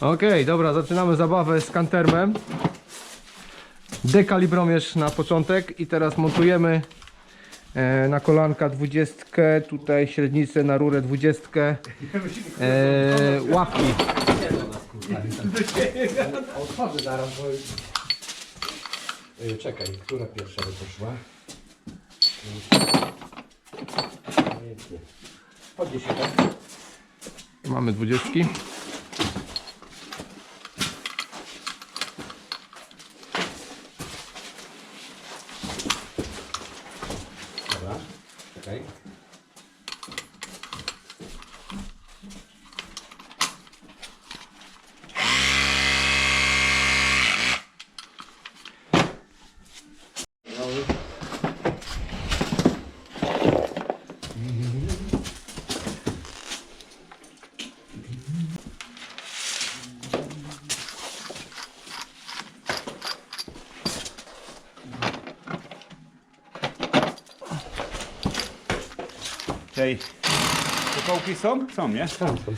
Okej, dobra, zaczynamy zabawę z kantermem. Dekalibromierz na początek i teraz montujemy e, na kolanka 20, tutaj średnicę na rurę 20, e, łapki. Odchodzę zaraz, bo... Yy, czekaj, która pierwsza by poszła? Pięknie. Chodzi się tak? Mamy 20. Tej. Te kołki są? Są, nie? Tam są.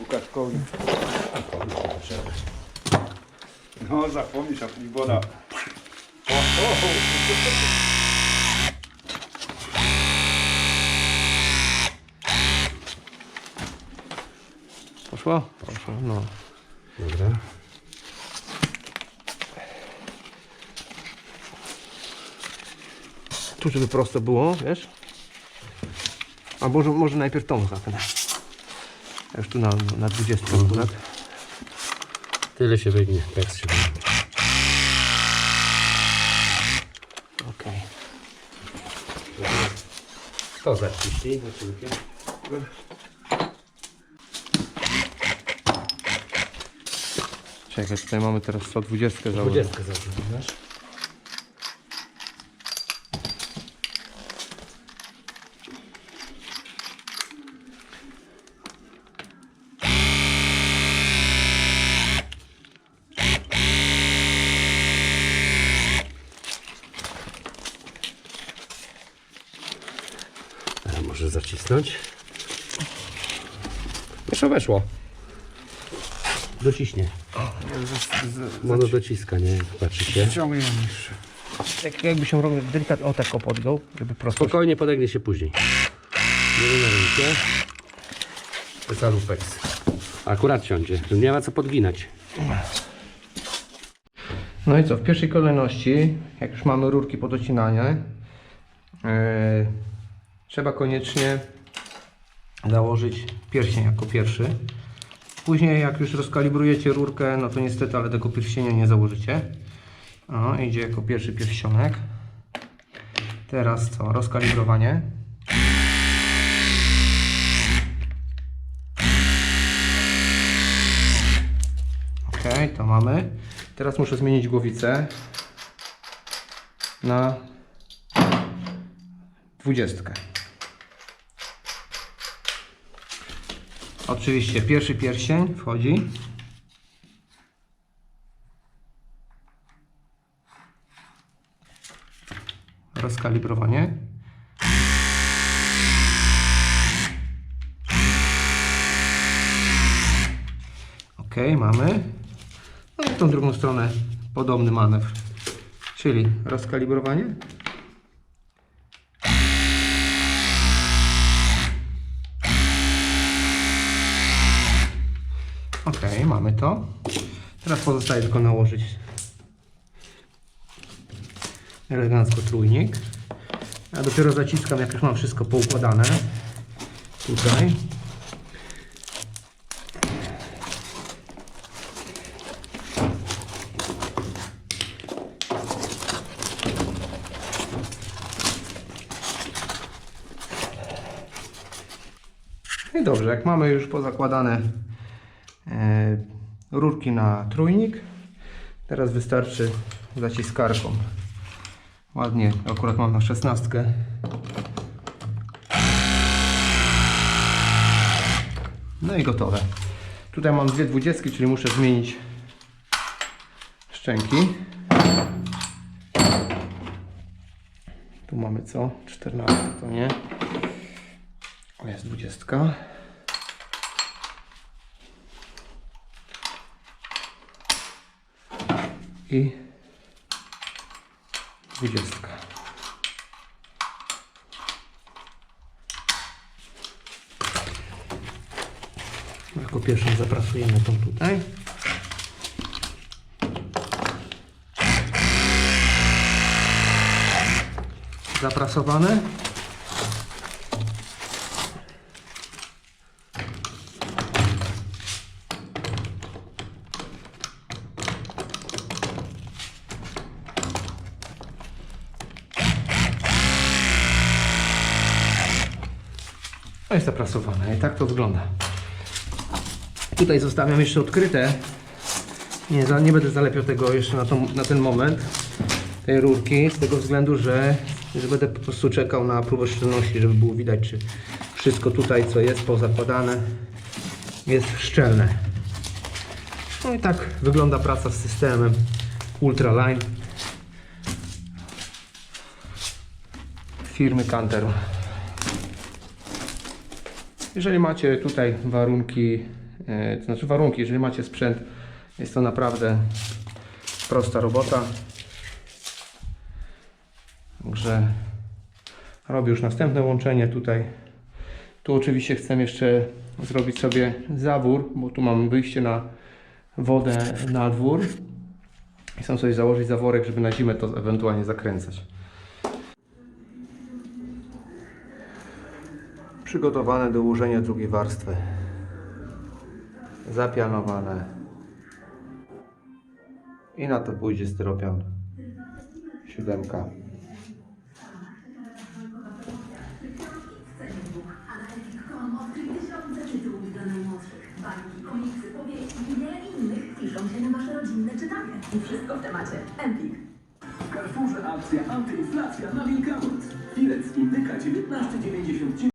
Łukasz. No, zapomnisz, a woda. Poszło? Poszło, no. Dobra. Tu żeby prosto było, wiesz? A może, może najpierw tą zapnę. Ja już tu na, na 20 akurat. Tyle się wygnie, pec się wygnie. Okej. To zaciśnij na Czekaj, tutaj mamy teraz 120 założę. 20 zaciśniesz. Teraz możesz zacisnąć. Jeszcze weszło. Dociśnie. Mono dociska, nie? Patrzy się. Ciągnie jeszcze. Jak, jakby się robił delikatnie, o tak o podgał, żeby prosto. Spokojnie podegnie się później. Nie denerwujcie. To jest alupeks. Akurat siądzie. Tu nie ma co podginać. No i co, w pierwszej kolejności, jak już mamy rurki po docinanie, e, trzeba koniecznie założyć pierścień jako pierwszy. Później jak już rozkalibrujecie rurkę, no to niestety, ale tego pierścienia nie założycie. O, idzie jako pierwszy pierścionek. Teraz co, rozkalibrowanie. Ok, to mamy. Teraz muszę zmienić głowicę na dwudziestkę. Oczywiście pierwszy pierścień wchodzi. Rozkalibrowanie. Ok, mamy. No i tą drugą stronę podobny manewr. Czyli rozkalibrowanie. Ok, mamy to. Teraz pozostaje tylko nałożyć elegancko trójnik. Ja dopiero zaciskam, jak już mam wszystko poukładane. Tutaj. No i dobrze, jak mamy już pozakładane rurki na trójnik, teraz wystarczy zaciskarką. Ładnie, akurat mam na szesnastkę. No i gotowe. Tutaj mam dwie dwudziestki, czyli muszę zmienić szczęki. Tu mamy co? 14 to nie. O, jest 20. I 20. Jako pierwszą zaprasujemy tą tutaj. Zaprasowane. No jest zaprasowane i tak to wygląda. Tutaj zostawiam jeszcze odkryte. Nie, nie będę zalepiał tego jeszcze na, tą, na ten moment, tej rurki, z tego względu, że, że będę po prostu czekał na próbę szczelności, żeby było widać, czy wszystko tutaj, co jest pozakładane, jest szczelne. No i tak wygląda praca z systemem Ultraline firmy Canter. Jeżeli macie tutaj warunki, e, to znaczy warunki, jeżeli macie sprzęt, jest to naprawdę prosta robota. Także robię już następne łączenie tutaj. Tu oczywiście chcę jeszcze zrobić sobie zawór, bo tu mam wyjście na wodę na dwór. I chcę sobie założyć zaworek, żeby na zimę to ewentualnie zakręcać. Przygotowane do ułożenia drugiej warstwy. Zapianowane. I na to pójdzie styropian. Siódemka. I wszystko w temacie Empik. W Carrefourze akcja antyinflacja na Wielkanoc. Filet z indyka 19,99